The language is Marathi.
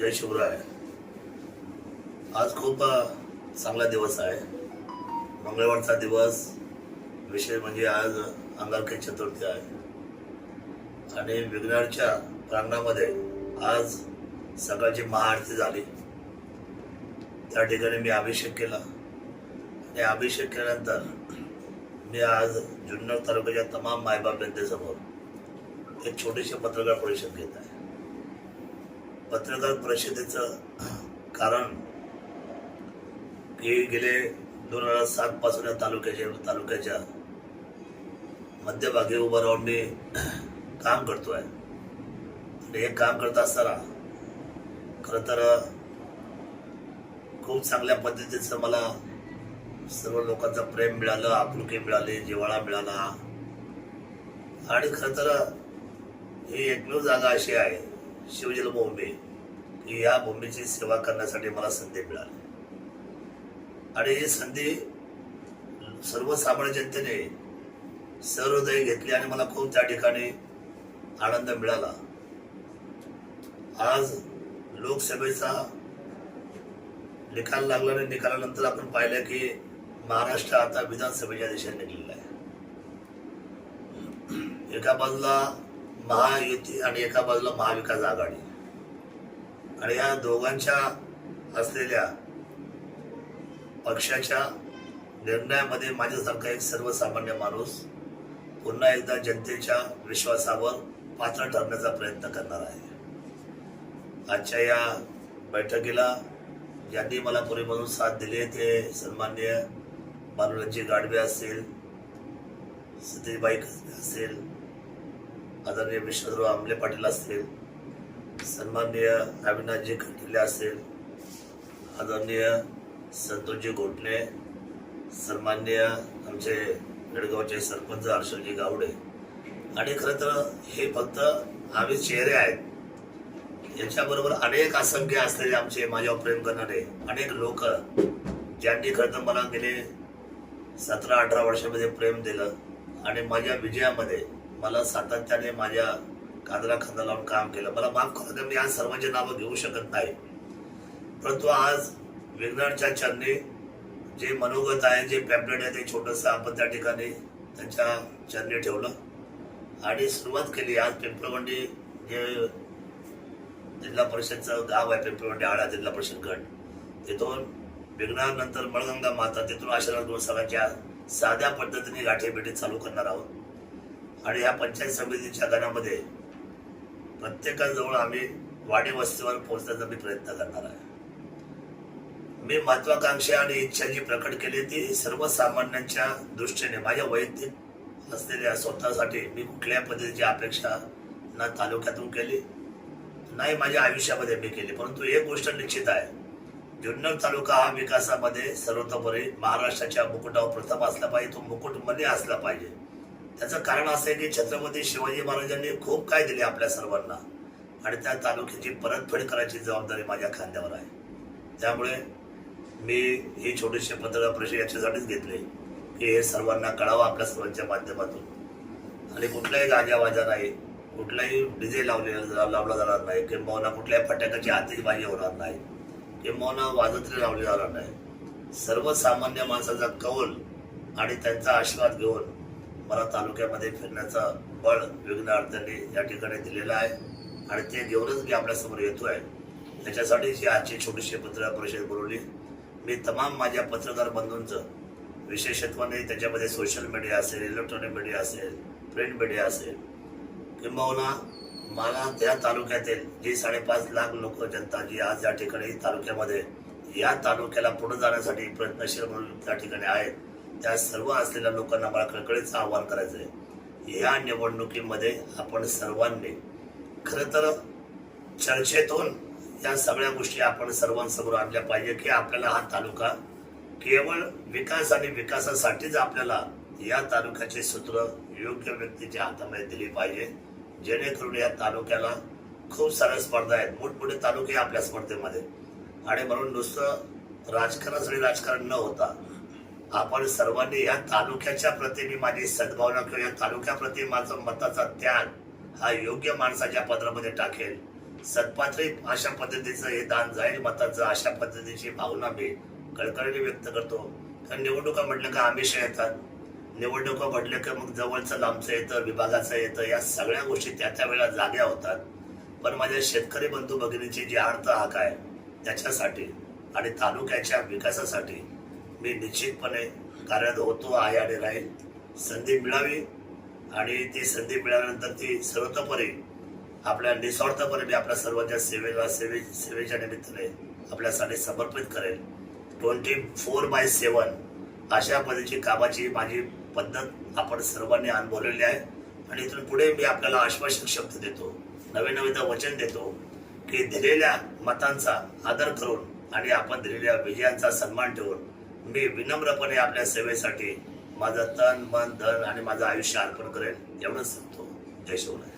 जय शिवराय. आज खूप चांगला दिवस आहे. मंगळवारचा दिवस विषय म्हणजे आज अंगारकी चतुर्थी आहे. आणि विघ्नारच्या प्रांगणामध्ये आज सकाळची महाआरती झाली. त्या ठिकाणी मी अभिषेक केला. आणि अभिषेक केल्यानंतर मी आज जुन्नर तालुक्याच्या तमाम मायबाप जनतेसमोर एक छोटीशी पत्रकार परिषद घेत आहे. पत्रकार परिषदेचं कारण की गेले दोन हजार सात पासून या तालुक्याच्या तालुक्याच्या मध्यभागी उभं राहून मी काम करतोय. आणि हे काम करत असताना खरं तर खूप चांगल्या पद्धतीचं मला सर्व लोकांचं प्रेम मिळालं आपुलकी मिळाली जिव्हाळा मिळाला. आणि खरं तर ही एकमेव जागा अशी आहे. शिवजल बोंबे. या भूमीची सेवा करण्यासाठी मला संधी मिळाली. आणि ही संधी सर्वसामान्य जनतेने सहृदय घेतली आणि मला खूप त्या ठिकाणी आनंद मिळाला. आज लोकसभेचा निकाल लागला आणि निकालानंतर आपण पाहिलं की महाराष्ट्र आता विधानसभेच्या दिशेने निघलेला आहे. एका बाजूला महायुती आणि एका बाजूला महाविकास आघाडी. आणि या दोघांच्या असलेल्या पक्षाच्या निर्णयामध्ये माझ्यासारखा एक सर्वसामान्य माणूस पुन्हा एकदा जनतेच्या विश्वासावर पात्र ठरण्याचा प्रयत्न करणार आहे. आजच्या या बैठकीला ज्यांनी मला पुरेमधून साथ दिली ते सन्मान्य मानुरंजी गाडवे असतील सतीशबाई कसबे असेल आदरणीय विश्वराव आमले पाटील असतील सन्माननीय अविनाशजी खटिले असेल आदरणीय संतोषजी घोटणे सन्माननीय आमचे गडगावचे सरपंच हर्षलजी गावडे. आणि खरं तर हे फक्त आम्ही चेहरे आहेत. याच्याबरोबर अनेक असंख्य असलेले आमचे माझ्यावर प्रेम करणारे अनेक लोक ज्यांनी खरं तर मला गेले सतरा अठरा वर्षामध्ये प्रेम दिलं आणि माझ्या विजयामध्ये मला सातत्याने माझ्या कांदरा खांदा लावून काम केलं. मला माफ करू की मी आज सर्वांची नावं घेऊ शकत नाही. परंतु आज विज्ञानच्या चरणी जे मनोगत आहे जे पॅम्पलेट आहे ते छोटंसं आपण त्या ठिकाणी त्यांच्या चरणी ठेवलं. आणि सुरुवात केली. आज पिंपळवंडी जे जिल्हा परिषदचं गाव आहे पिंपळवंडी आळा जिल्हा परिषद गट. तिथून विघ्नानंतर मळगंगा माता तिथून आशीर्वाद घेऊन सगळ्यांच्या साध्या पद्धतीने गाठीभेटी चालू करणार आहोत. आणि या पंचायत समितीच्या गणामध्ये प्रत्येकाजवळ आम्ही वाडी वस्तीवर पोहोचण्याचा मी प्रयत्न करणार आहे. मी महत्वाकांक्षा आणि इच्छा जी प्रकट केली ती सर्वसामान्यांच्या दृष्टीने माझ्या वैयक्तिक असलेल्या स्वतःसाठी मी कुठल्या पद्धतीची अपेक्षा ना तालुक्यातून केली नाही माझ्या आयुष्यामध्ये मी केली. परंतु एक गोष्ट निश्चित आहे जुन्नर तालुका हा विकासामध्ये सर्वतोपरी महाराष्ट्राच्या मुकुटावर प्रथम असला पाहिजे तो मुकुटमध्ये असला पाहिजे. त्याचं कारण असं आहे की छत्रपती शिवाजी महाराजांनी खूप काय दिले आपल्या सर्वांना. आणि त्या तालुक्याची परतफेड करायची जबाबदारी माझ्या खांद्यावर आहे. त्यामुळे मी ही छोटीशी पत्रकार परिषद याच्यासाठीच घेतली की हे सर्वांना कळावं आपल्या सर्वांच्या माध्यमातून. आणि कुठलाही गाजावाजा नाही. कुठलाही डीजे लावले लावला जाणार नाही. किंबहुना कुठल्याही फटाक्याची आतिषबाजी होणार नाही. किंबहुना वाजंत्री लावली जाणार नाही. सर्वसामान्य माणसाचा कौल आणि त्यांचा आशीर्वाद घेऊन मला तालुक्यामध्ये फिरण्याचा बळ विघ्न अडचणी या ठिकाणी दिलेला आहे. आणि ते घेऊनच मी आपल्यासमोर येतो आहे. त्याच्यासाठीच ही आजची छोटीशी पत्रकार परिषद बोलवली मी तमाम माझ्या पत्रकार बंधूंचं विशेषत्वाने त्याच्यामध्ये सोशल मीडिया असेल इलेक्ट्रॉनिक मीडिया असेल प्रिंट मीडिया असेल किंबहुना मला त्या तालुक्यातील जी साडेपाच लाख लोक जनता जी आज या ठिकाणी तालुक्यामध्ये या तालुक्याला पुढे जाण्यासाठी प्रयत्नशील म्हणून त्या ठिकाणी आहेत त्या सर्व असलेल्या लोकांना मला कळकळीचं आव्हान करायचं आहे या निवडणुकीमध्ये आपण सर्वांनी खरं तर चर्चेतून या सगळ्या गोष्टी आपण सर्वांसमोर आणल्या पाहिजे की आपल्याला हा तालुका केवळ विकास आणि विकासासाठीच आपल्याला या तालुक्याचे सूत्र योग्य व्यक्तीच्या हातामध्ये दिली पाहिजे. जेणेकरून या तालुक्याला खूप साऱ्या स्पर्धा आहेत. मोठमोठे तालुके आपल्या स्पर्धेमध्ये. आणि म्हणून नुसतं राजकारणासाठी राजकारण न होता आपण सर्वांनी या तालुक्याच्या प्रति मी माझी सद्भावना किंवा या तालुक्याप्रती माझा मताचा त्याग हा योग्य माणसाच्या पत्रामध्ये टाकेल. सत्पात्री अशा पद्धतीचं हे दान जाईल मताचं अशा पद्धतीची भावना मी कळकळीने व्यक्त करतो. कारण निवडणुका म्हटलं का आमिषा येतात. निवडणुका म्हटलं का मग जवळचं लांबचं येतं विभागाचं येतं या सगळ्या गोष्टी त्या त्या वेळेला जाग्या होतात. पण माझ्या शेतकरी बंधू भगिनीचे जी अर्थ हाक आहे त्याच्यासाठी आणि तालुक्याच्या विकासासाठी मी निश्चितपणे कार्यरत होतो आहे आणि राहील. संधी मिळावी आणि ती संधी मिळाल्यानंतर ती सर्वतोपरी आपल्या निस्वार्थपणे मी आपल्या सर्वांच्या सेवेला सेवे सेवेच्या निमित्ताने आपल्यासाठी समर्पित करेल. ट्वेंटी फोर बाय सेवन अशा पद्धतीची कामाची माझी पद्धत आपण सर्वांनी अनुभवलेली आहे आणि इथून पुढे मी आपल्याला आश्वासक शब्द देतो नवे नवे वचन देतो की दिलेल्या मतांचा आदर करून आणि आपण दिलेल्या विजयांचा सन्मान ठेवून मी विनम्रपणे आपल्या सेवेसाठी माझं तन मन धन आणि माझं आयुष्य अर्पण करेन. एवढंच सांगतो. जय शिवराय.